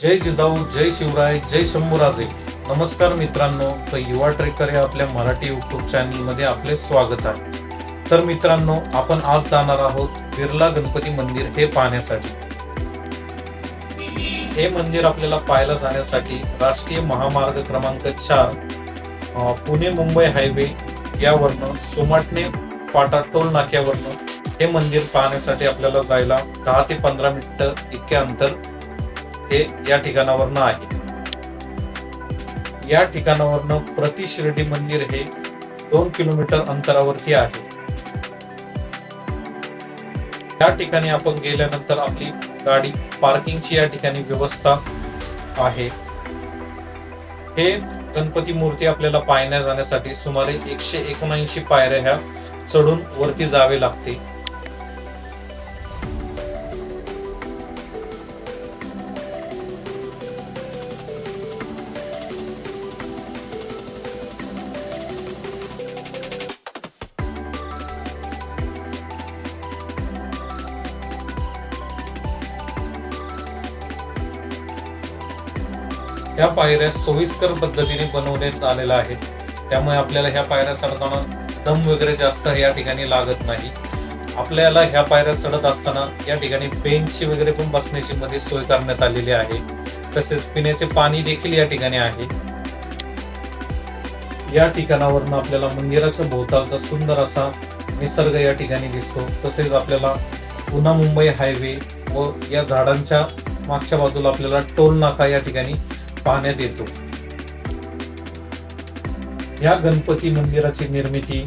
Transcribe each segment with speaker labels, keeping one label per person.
Speaker 1: जय जिजाऊ जय शिवराय जय शंभूराजे. नमस्कार मित्रांनो तर युवा ट्रेकर या आपल्या मराठी युट्यूब चॅनलमध्ये आपले स्वागत आहे. तर मित्रांनो आपण आज जाणार आहोत बिर्ला गणपती मंदिर हे पाहण्यासाठी. हे मंदिर आपल्याला पाहायला जाण्यासाठी राष्ट्रीय महामार्ग क्रमांक चार पुणे मुंबई हायवे यावरनं सोमाटणे फाटा टोल नाक्यावरनं हे मंदिर पाहण्यासाठी आपल्याला जायला दहा ते पंधरा मिनिटं इतके अंतर हे या ठिकाणावरनं आहे. या ठिकाणावरनं प्रति शिर्डी मंदिर हे दोन किलोमीटर अंतरावरती आहे. या ठिकाणी आपण गेल्यानंतर आपली गाडी पार्किंगची या ठिकाणी व्यवस्था आहे. हे गणपती मूर्ती आपल्याला पाहण्या जाण्यासाठी सुमारे एकशे एकोणऐंशी पायऱ्या ह्या चढून वरती जावे लागते ह्या पायऱ्या सोयीस्कर पद्धतीने बनवण्यात आलेल्या आहेत. त्यामुळे आपल्याला ह्या पायऱ्या चढताना दम वगैरे जास्त या ठिकाणी लागत नाही. आपल्याला ह्या पायऱ्या चढत असताना या ठिकाणी बेंचची वगैरे पण बसण्याची मध्ये सोय करण्यात आलेली आहे. तसेच पिण्याचे पाणी देखील या ठिकाणी आहे. या ठिकाणावरून आपल्याला मंदिराच्या भोवतालचा सुंदर असा निसर्ग या ठिकाणी दिसतो. तसेच आपल्याला पुन्हा मुंबई हायवे व या झाडांच्या मागच्या बाजूला आपल्याला टोल नाका या ठिकाणी पाहण्यात येतो. या गणपती मंदिराची निर्मिती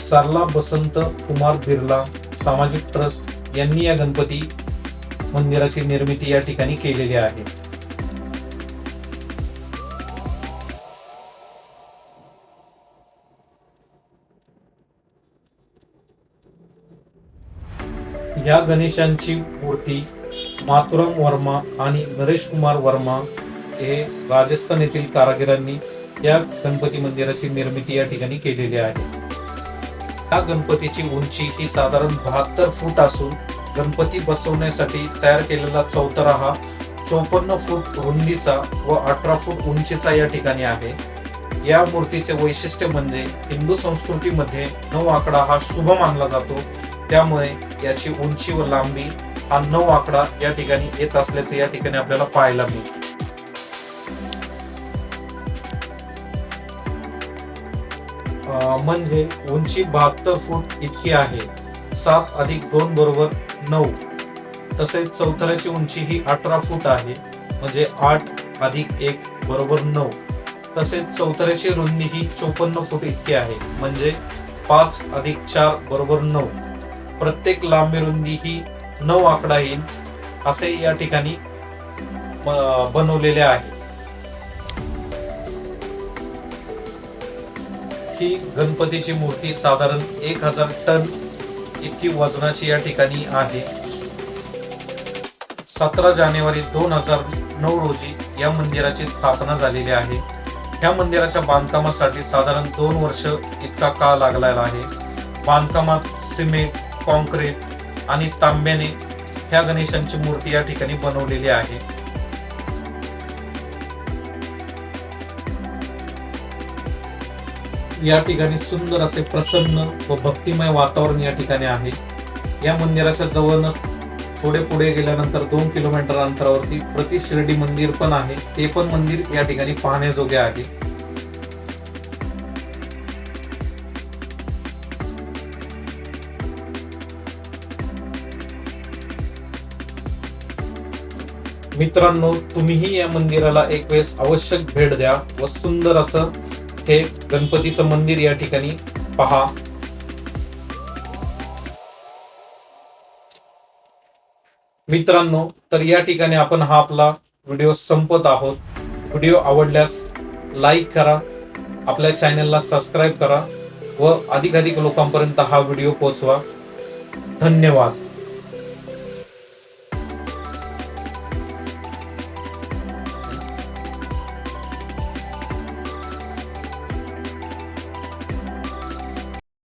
Speaker 1: सरला बसंत कुमार बिर्ला सामाजिक ट्रस्ट यांनी या गणपती मंदिराची निर्मिती या ठिकाणी केलेली आहे. या गणेशांची मूर्ती माथुराम वर्मा आणि नरेश कुमार वर्मा हे राजस्थान येथील कारागिरांनी या गणपती मंदिराची निर्मिती या ठिकाणी केलेली आहे. या गणपतीची उंची ही साधारण बहात्तर फूट असून गणपती बसवण्यासाठी तयार केलेला चौतरा हा चोपन्न फूट रुंदीचा व अठरा फूट उंचीचा या ठिकाणी आहे. या मूर्तीचे वैशिष्ट्य म्हणजे हिंदू संस्कृतीमध्ये नऊ आकडा हा शुभ मानला जातो. त्यामुळे याची उंची व लांबी हा नऊ आकडा या ठिकाणी येत असल्याचे या ठिकाणी आपल्याला पाहायला मिळते. म्हणजे उंची बहात्तर फूट इतकी आहे. सात अधिक दोन बरोबर नऊ. तसेच चौथऱ्याची उंची ही अठरा फूट आहे. म्हणजे आठ अधिक एक बरोबर नऊ. तसेच चौथऱ्याची रुंदी ही चोपन्न फूट इतकी आहे. म्हणजे पाच अधिक चार बरोबर नऊ. प्रत्येक लांबी रुंदी ही नऊ आकडा येईल असे या ठिकाणी बनवलेले आहे. ही गणपतीची मूर्ती साधारण एक हजार टन इतकी वजनाची या ठिकाणी आहे. सतरा जानेवारी दोन हजार नऊ रोजी या मंदिराची स्थापना झालेली आहे. ह्या मंदिराच्या बांधकामासाठी साधारण दोन वर्ष इतका काळ लागलेला आहे. बांधकामात सिमेंट कॉन्क्रीट आणि तांब्याने ह्या गणेशांची मूर्ती या ठिकाणी बनवलेली आहे. या ठिकाणी सुंदर असे प्रसन्न व भक्तिमय वातावरण या ठिकाणी आहे. या मंदिराच्या जवळच थोडे पुढे गेल्यानंतर दोन किलोमीटर अंतरावरती प्रति शिर्डी मंदिर पण आहे. ते पण मंदिर या ठिकाणी पाहण्याजोगे आहे. मित्रांनो तुम्हीही या मंदिराला एक वेळेस आवश्यक भेट द्या व सुंदर असं हे गणपतीचं मंदिर या ठिकाणी पहा. मित्रांनो तर या ठिकाणी आपण हा आपला व्हिडिओ संपत आहोत. व्हिडिओ आवडल्यास लाईक करा आपल्या चॅनलला सबस्क्राईब करा व अधिकाधिक लोकांपर्यंत हा व्हिडिओ पोहोचवा. धन्यवाद.